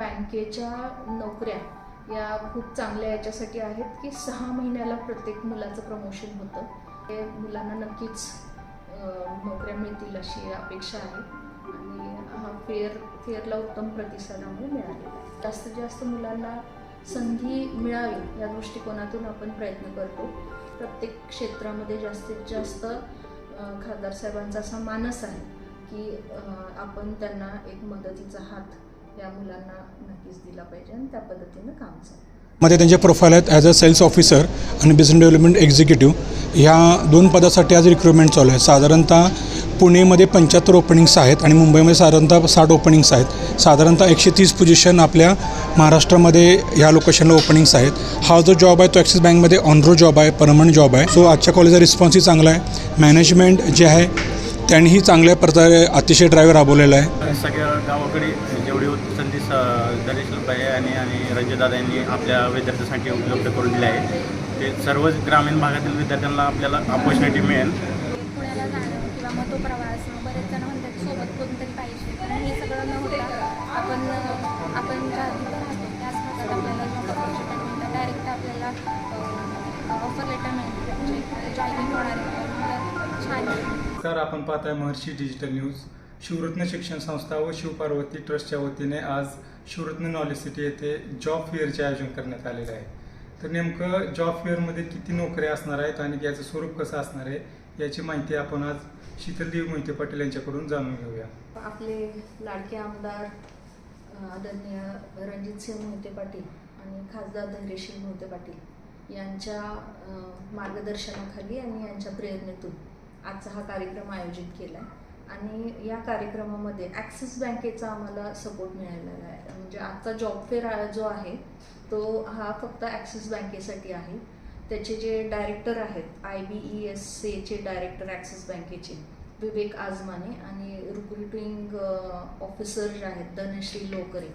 बँकेच्या नोकऱ्या या खूप चांगल्या याच्यासाठी आहेत की सहा महिन्याला प्रत्येक मुलाचं प्रमोशन होतं. हे मुलांना नक्कीच नोकऱ्या मिळतील अशी अपेक्षा आहे. आणि हा फेअर फेअरला उत्तम प्रतिसाद आम्हाला मिळालेला आहे. जास्तीत जास्त मुलांना संधी मिळावी या दृष्टिकोनातून आपण प्रयत्न करतो. प्रत्येक क्षेत्रामध्ये जास्तीत जास्त खासदार साहेबांचा असा मानस आहे की आपण त्यांना एक मदतीचा हात या मुलांना नक्कीच दिला पाहिजे आणि त्या पद्धतीनं काममध्ये त्यांचे प्रोफाईल आहेत ॲज अ सेल्स ऑफिसर आणि बिझनेस डेव्हलपमेंट एक्झिक्युटिव्ह ह्या दोन पदासाठी आज रिक्रुटमेंट चालू आहे. साधारणतः पुणेमध्ये पंच्याहत्तर ओपनिंग्स आहेत आणि मुंबईमध्ये साधारणतः साठ ओपनिंग्स आहेत. साधारणतः एकशे तीस पोझिशन आपल्या महाराष्ट्रामध्ये ह्या लोकेशनला ओपनिंग्स आहेत. हा जो जॉब आहे तो ॲक्सिस बँकमध्ये ऑनरो जॉब आहे परमनंट जॉब आहे. सो आजच्या कॉलेजचा रिस्पॉन्सही चांगला आहे. मॅनेजमेंट जे आहे त्यांनीही चांगल्या प्रकारे अतिशय ड्राईव्ह राबवलेला आहे. सगळ्या गावाकडे दरेश आहे आणि आणि रंजदादा यांनी आपल्या विद्यार्थ्यांसाठी उपलब्ध करून दिले आहे. ते सर्वच ग्रामीण भागातील विद्यार्थ्यांना आपल्याला अपॉर्च्युनिटी मिळेल. पुण्याला जाणं किंवा मग तो प्रवास बरेच जण म्हणतात सोबत कोणतरी पाहिजे. कारण हे सगळं न होता आपण आपण ज्या तिथं राहतो त्याच भागात आपल्याला जॉब ऑपॉर्च्युनिटी मिळतात. डायरेक्ट आपल्याला ऑफर लेटर मिळते म्हणजे जॉईनिंग होणार आहे. तर छान नमस्कार आपण पाहताय महर्षी डिजिटल न्यूज शिवरत्न शिक्षण संस्था व शिवपार्वती ट्रस्टच्या वतीने आज शिवरत्न नॉलेज सिटी येथे जॉब फेअरचे आयोजन करण्यात आलेले आहे. तर नेमकं जॉब फेअरमध्ये किती नोकऱ्या असणार आहेत आणि याचं स्वरूप कसं असणार आहे याची माहिती आपण आज शीतलदेव मोहिते पाटील यांच्याकडून जाणून घेऊया. आपले लाडके आमदार आदरणीय रणजितसिंह मोहिते पाटील आणि खासदार धैर्यशील मोहिते पाटील यांच्या मार्गदर्शनाखाली आणि यांच्या प्रेरणेतून आजचा हा कार्यक्रम आयोजित केला आहे आणि या कार्यक्रमामध्ये ॲक्सिस बँकेचा आम्हाला सपोर्ट मिळालेला आहे. म्हणजे आजचा जॉब फेअर जो आहे तो हा फक्त ॲक्सिस बँकेसाठी आहे. त्याचे जे डायरेक्टर आहेत आय बी ई एस सीचे डायरेक्टर ॲक्सिस बँकेचे विवेक आजमाने आणि रिक्रुटिंग ऑफिसर जे आहेत धनश्री लोकरे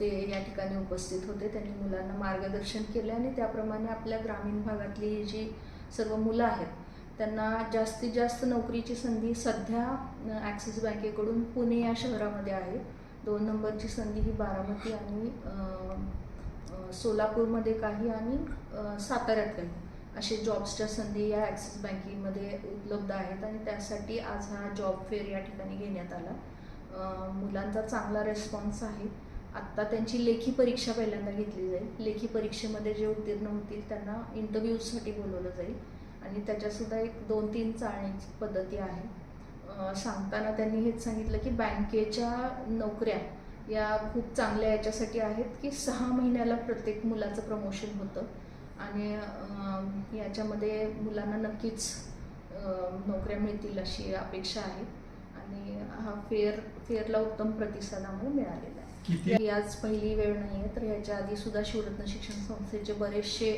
ते या ठिकाणी उपस्थित होते. त्यांनी मुलांना मार्गदर्शन केले आणि त्याप्रमाणे आपल्या ग्रामीण भागातली जी सर्व मुलं आहेत त्यांना जास्तीत जास्त नोकरीची संधी सध्या ॲक्सिस बँकेकडून पुणे या शहरामध्ये आहे. दोन नंबरची संधी ही बारामती आणि सोलापूरमध्ये काही आणि साताऱ्यात काही असे जॉब्सच्या संधी या ॲक्सिस बँकेमध्ये उपलब्ध आहेत आणि त्यासाठी आज हा जॉब फेअर या ठिकाणी घेण्यात आला. मुलांचा चांगला रेस्पॉन्स आहे. आत्ता त्यांची लेखी परीक्षा पहिल्यांदा घेतली जाईल. लेखी परीक्षेमध्ये जे उत्तीर्ण होतील त्यांना इंटरव्ह्यूजसाठी बोलवलं जाईल. आणि त्याच्यासुद्धा एक दोन तीन चाळणीची पद्धती आहे. सांगताना त्यांनी हेच सांगितलं की बँकेच्या नोकऱ्या या खूप चांगल्या याच्यासाठी आहेत की सहा महिन्याला प्रत्येक मुलाचं प्रमोशन होतं. आणि याच्यामध्ये मुलांना नक्कीच नोकऱ्या मिळतील अशी अपेक्षा आहे. आणि हा फेअर फेअरला उत्तम प्रतिसाद आम्हाला मिळालेला आहे. ही आज पहिली वेळ नाही आहे तर याच्या आधी सुद्धा शिवरत्न शिक्षण संस्थेचे बरेचसे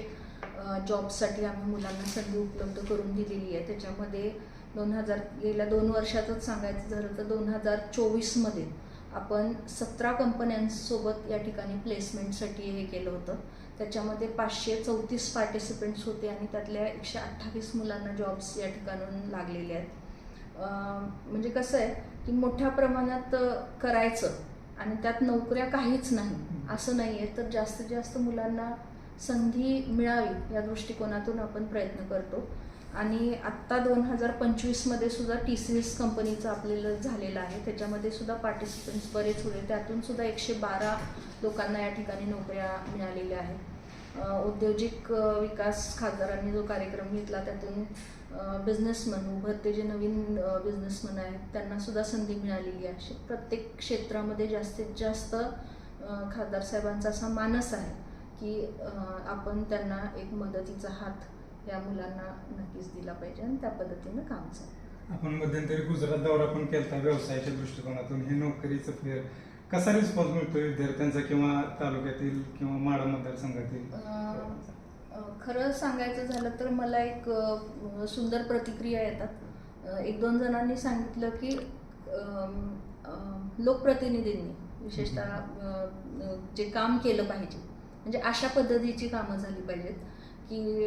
जॉबसाठी आम्ही मुलांना संधी उपलब्ध करून दिलेली आहे. त्याच्यामध्ये दोन हजार गेल्या दोन वर्षातच सांगायचं झालं तर दोन हजार चोवीसमध्ये आपण सतरा कंपन्यांसोबत या ठिकाणी प्लेसमेंटसाठी हे केलं होतं. त्याच्यामध्ये पाचशे चौतीस पार्टिसिपेंट्स होते आणि त्यातल्या एकशे अठ्ठावीस मुलांना जॉब्स या ठिकाणून लागलेले आहेत. म्हणजे कसं आहे की मोठ्या प्रमाणात करायचं आणि त्यात नोकऱ्या काहीच नाही असं नाही आहे तर जास्तीत जास्त मुलांना संधी मिळावी या दृष्टिकोनातून आपण प्रयत्न करतो. आणि आत्ता दोन हजार पंचवीसमध्ये सुद्धा टी सी एस कंपनीचं आपल्याला झालेलं आहे. त्याच्यामध्ये सुद्धा पार्टिसिपंट्स बरेच होते. त्यातून सुद्धा एकशे बारा लोकांना या ठिकाणी नोकऱ्या मिळालेल्या आहेत. औद्योगिक विकास खासदारांनी जो कार्यक्रम घेतला त्यातून बिझनेसमन उभरते जे नवीन बिझनेसमन आहेत त्यांना सुद्धा संधी मिळालेली आहे. अशी प्रत्येक क्षेत्रामध्ये जास्तीत जास्त खासदार साहेबांचा असा मानस आहे. की आपण त्यांना एक मदतीचा हात या मुलांना नक्कीच दिला पाहिजे आणि त्या पद्धतीनं काम चालू आपण मध्यंतरी गुजरात दौरा पण केला व्यवसायाच्या दृष्टिकोनातून. हे नोकरीचं फेअर कसा रिस्पॉन्स मिळतो विद्यार्थ्यांचा किंवा तालुक्यातील किंवा माडा मतदारसंघातील? खरं सांगायचं झालं तर मला एक सुंदर प्रतिक्रिया येतात. एक दोन जणांनी सांगितलं की लोकप्रतिनिधींनी विशेषतः जे काम केलं पाहिजे म्हणजे अशा पद्धतीची कामं झाली पाहिजेत की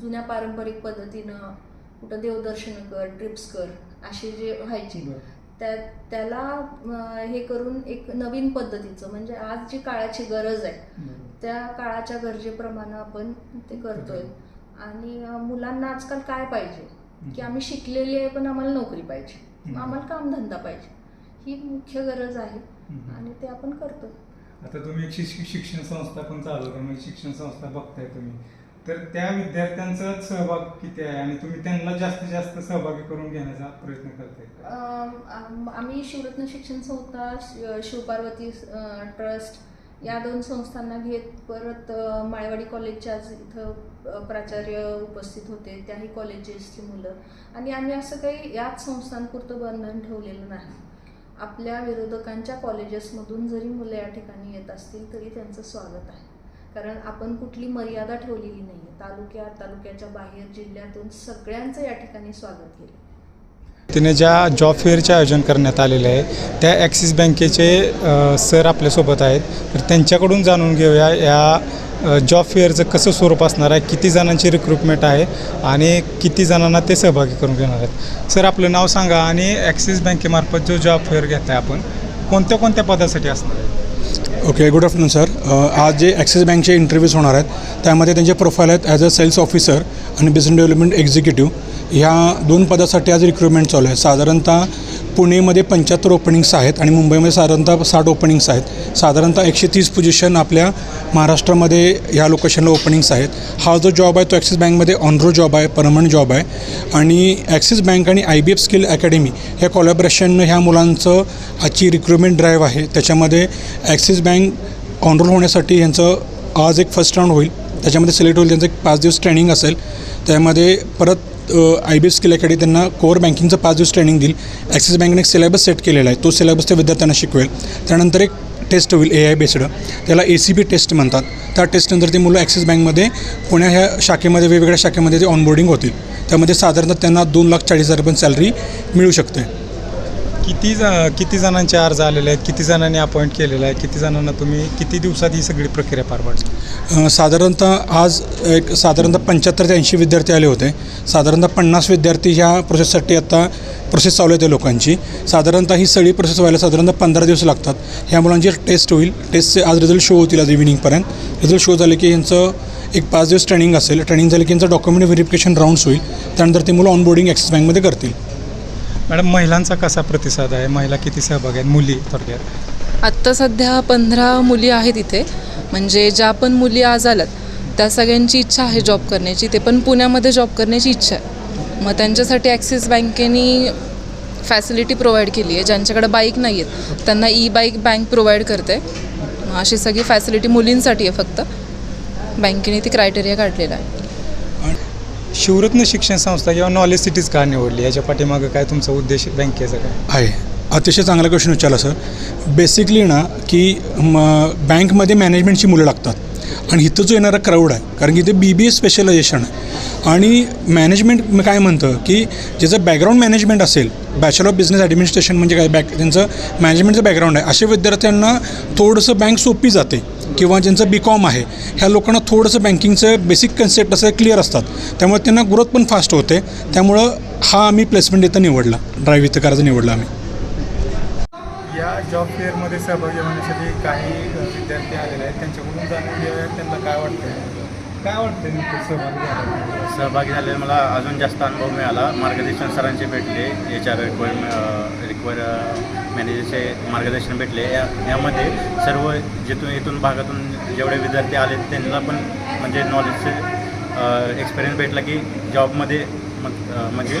जुन्या पारंपरिक पद्धतीनं कुठं देवदर्शन कर ट्रिप्स कर असे जे व्हायचे. त्या त्याला हे करून एक नवीन पद्धतीचं म्हणजे आज जी काळाची गरज आहे त्या काळाच्या गरजेप्रमाणे आपण ते करतोय. आणि मुलांना आजकाल काय पाहिजे? की आम्ही शिकलेली आहे पण आम्हाला नोकरी पाहिजे. आम्हाला कामधंदा पाहिजे. ही मुख्य गरज आहे. आणि ते आपण करतो आता तुम्ही एक शिक्षण संस्था पण चालवता म्हणजे शिक्षण संस्था बघताय तुम्ही. तर त्या विद्यार्थ्यांचा सहभाग किती आहे? आणि तुम्ही त्यांना जास्तीत जास्त सहभागी करून घेण्याचा प्रयत्न करताय आम्ही शिवरत्न शिक्षण संस्था शि- शिवपार्वती ट्रस्ट या दोन संस्थांना घेत परत माळेवाडी कॉलेजच्या आज इथं प्राचार्य उपस्थित होते. त्याही कॉलेजेसची मुलं. आणि आम्ही असं काही याच संस्थांपुरतं बंधन ठेवलेलं नाही. आपल्या विरोधकांच्या कॉलेजेसमधून जरी मुलं या ठिकाणी येत असतील तरी त्यांचं स्वागत आहे. कारण आपण कुठली मर्यादा ठेवलेली नाही आहे तालुक्यात तालुक्याच्या बाहेर जिल्ह्यातून सगळ्यांचं या ठिकाणी स्वागत केलं. तिने ज्या जॉब फेअरचे आयोजन करण्यात आलेले आहे त्या ॲक्सिस बँकेचे सर आपल्यासोबत आहेत. तर त्यांच्याकडून जाणून घेऊया या जॉब फेअरचं कसं स्वरूप असणार आहे? किती जणांची रिक्रुटमेंट आहे? आणि किती जणांना ते सहभागी करून घेणार आहेत? सर आपलं नाव सांगा आणि ॲक्सिस बँकेमार्फत जो जॉब फेअर घेत आहे आपण कोणत्या कोणत्या पदासाठी असणार आहे? ओके गुड आफ्टरनून सर आज जे ॲक्सिस बँकचे इंटरव्ह्यूज होणार आहेत त्यामध्ये त्यांचे प्रोफाईल आहेत ॲज अ सेल्स ऑफिसर आणि बिझनेस डेव्हलपमेंट एक्झिक्युटिव्ह ह्या दोन पदासाठी आज रिक्रुटमेंट चालू आहे. साधारणतः पुणेमध्ये पंच्याहत्तर ओपनिंग्स आहेत आणि मुंबईमध्ये साधारणतः साठ ओपनिंग्स आहेत. साधारणतः एकशे तीस पोझिशन आपल्या महाराष्ट्रामध्ये ह्या लोकेशनला ओपनिंग्स आहेत. हा जो जॉब आहे तो ॲक्सिस बँकमध्ये ऑनरो जॉब आहे परमनंट जॉब आहे. आणि ॲक्सिस बँक आणि I B F skill academy ह्या कॉलॅबरेशननं ह्या मुलांचं आजची रिक्रुटमेंट ड्राईव्ह आहे. त्याच्यामध्ये ॲक्सिस बँक ऑनरोल होण्यासाठी यांचं आज एक फर्स्ट राऊंड होईल. त्याच्यामध्ये सिलेक्ट होईल. त्यांचं एक पाच दिवस ट्रेनिंग असेल. त्यामध्ये परत I B S skill academy त्यांना कोअर बँकिंगचं पाच दिवस ट्रेनिंग देईल. ॲक्सिस बँकने एक सिलेबस सेट केलेला आहे. तो सिलेबस त्या विद्यार्थ्यांना शिकवेल. त्यानंतर एक टेस्ट होईल ए आय बेस्ड त्याला ए सी बी टेस्ट म्हणतात. त्या टेस्टनंतर ती मुलं ॲक्सिस बँकमध्ये पुण्या ह्या शाखेमध्ये वेगवेगळ्या शाखेमध्ये ते ऑनबोर्डिंग होतील. त्यामध्ये साधारणतः त्यांना दोन लाख चाळीस हजारपर्यंत सॅलरी मिळू शकते. किती ज किती जणांचे अर्ज आलेले आहेत? किती जणांनी अपॉइंट केलेलं आहे? किती जणांना तुम्ही किती दिवसात ही सगळी प्रक्रिया पार पाडली? साधारणतः आज एक साधारणतः पंच्याहत्तर ते ऐंशी विद्यार्थी आले होते. साधारणतः पन्नास विद्यार्थी ह्या प्रोसेससाठी आता प्रोसेस चालू आहे त्या लोकांची. साधारणतः ही सगळी प्रोसेस व्हायला साधारणतः पंधरा दिवस लागतात. ह्या मुलांची टेस्ट होईल. टेस्टचे आज रिझल्ट शो होतील आज इव्हिनिंगपर्यंत रिझल्ट शो झाले की यांचं एक पाच दिवस ट्रेनिंग असेल. ट्रेनिंग झालं की यांचं डॉक्युमेंट व्हेरिफिकेशन राऊंड्स होईल. त्यानंतर ते मुलं ऑनबोर्डिंग ॲक्सिस बँकमध्ये करतील. मॅडम महिलांचा कसा प्रतिसाद आहे? महिला किती सहभाग आहेत? मुली थोडक्यात. आत्ता सध्या पंधरा मुली आहेत इथे. म्हणजे ज्या पण मुली आज आल्यात त्या सगळ्यांची इच्छा आहे जॉब करण्याची. ते पण पुण्यामध्ये जॉब करण्याची इच्छा आहे. मग त्यांच्यासाठी ॲक्सिस बँकेने फॅसिलिटी प्रोव्हाइड केली आहे. ज्यांच्याकडे बाईक नाही आहेत त्यांना ई बाईक बँक प्रोव्हाइड करते. मग अशी सगळी फॅसिलिटी मुलींसाठी आहे फक्त. बँकेने ती क्रायटेरिया काढलेला आहे शिवरत्न शिक्षण संस्था किंवा नॉलेज सिटीज का निवडली? याच्या पाठीमागं काय तुमचा उद्देश बँकेचा काय? आहे. अतिशय चांगला क्वेश्चन विचारला सर बेसिकली ना की म बँकमध्ये मॅनेजमेंटची मुलं लागतात. आणि इथं जो येणारा क्राऊड आहे कारण की ते बी बी ए स्पेशलायझेशन आहे. आणि मॅनेजमेंट म काय म्हणतं की ज्याचं बॅकग्राऊंड मॅनेजमेंट असेल बॅचलर ऑफ बिझनेस ॲडमिनिस्ट्रेशन म्हणजे काय बॅक त्यांचं मॅनेजमेंटचं बॅकग्राऊंड आहे अशा विद्यार्थ्यांना थोडंसं बँक सोपी जाते. किंवा ज्यांचं बी कॉम आहे ह्या लोकांना थोडंसं बँकिंगचं बेसिक कन्सेप्ट असं क्लिअर असतात. त्यामुळे त्यांना ग्रोथ पण फास्ट होते. त्यामुळं हा आम्ही प्लेसमेंट इथं निवडला. ड्राईव्ह इथं करायचा निवडला आम्ही. या जॉब फेअरमध्ये सहभागी होण्यासाठी काही विद्यार्थी आलेले आहेत. त्यांच्याकडून जाणून घेऊया त्यांना काय वाटतं काय वाटतं सहभागी झाल्यावर? सहभागी झाले मला अजून जास्त अनुभव मिळाला. मार्गदर्शन सरांचे भेटले. एच आर रिक्वायर रिक्वायर मॅनेजरचे मार्गदर्शन भेटले. या यामध्ये सर्व जिथून इथून भागातून जेवढे विद्यार्थी आले त्यांना पण म्हणजे नॉलेजचे एक्सपिरियन्स भेटला की जॉबमध्ये म्हणजे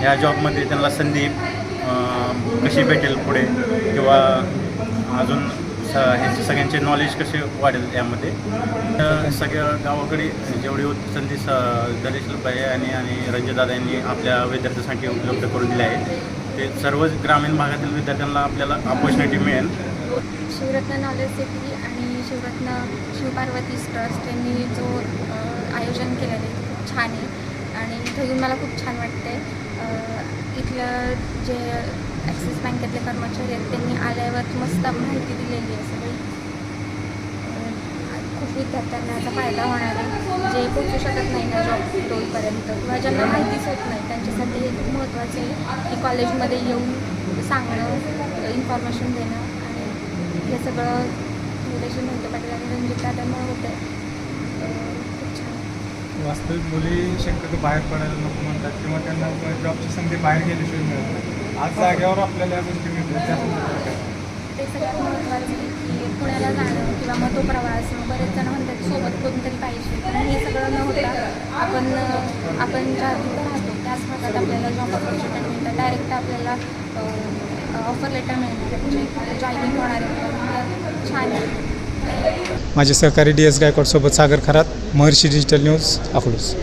ह्या जॉबमध्ये त्यांना संधी कशी भेटेल पुढे? किंवा अजून स ह्यांचे सगळ्यांचे नॉलेज कसे वाढेल यामध्ये? तर सगळ्या गावाकडे जेवढी संधी स दरेशलबाई आणि आणि रंजदादा यांनी आपल्या विद्यार्थ्यांसाठी उपलब्ध करून दिले आहे ते सर्वच ग्रामीण भागातील विद्यार्थ्यांना आपल्याला ऑपॉर्च्युनिटी मिळेल. शिवरत्न नॉलेज सिटी आणि शिवरत्न शिवपार्वती ट्रस्ट यांनी जो आयोजन केलेलं आहे खूप छान आहे. आणि इथं येऊन मला खूप छान वाटते इथलं जे ॲक्सिस बँकेतले कर्मचारी आहेत त्यांनी आल्यावर मस्त माहिती दिलेली आहे. सगळी विद्यार्थ्यांना याचा फायदा होणार आहे. जे पोचू शकत नाही ना जॉब रोलपर्यंत किंवा ज्यांना माहितीच होत नाही त्यांच्यासाठी हे खूप महत्त्वाचं आहे की कॉलेजमध्ये येऊन सांगणं इन्फॉर्मेशन देणं आणि हे सगळं निलेश मोहिते पाटील आणि रणजित दादामुळे होतं खूप छान. वास्तविक मुली शक्यतो बाहेर पडायला नको म्हणतात किंवा त्यांना जॉबची संधी बाहेर गेल्याशिवाय मिळत आज जाग्यावर आपल्याला या गोष्टी मिळतात? ते सगळ्यात महत्त्वाचं पुण्याला जाणं किंवा मग तो प्रवास बरेच जण म्हणतात सोबत कोणतरी पाहिजे. पण हे सगळं न होता आपण आपण ज्या तिथं राहतो त्याच भागात आपल्याला जॉब ऑपॉर्च्युनिटी मिळतात. डायरेक्ट आपल्याला ऑफर लेटर मिळणार म्हणजे जॉईनिंग होणार आहे. छान आहे. माझे सहकारी डी एस गायकवाडसोबत सागर खरात महर्षी डिजिटल न्यूज अकलूज.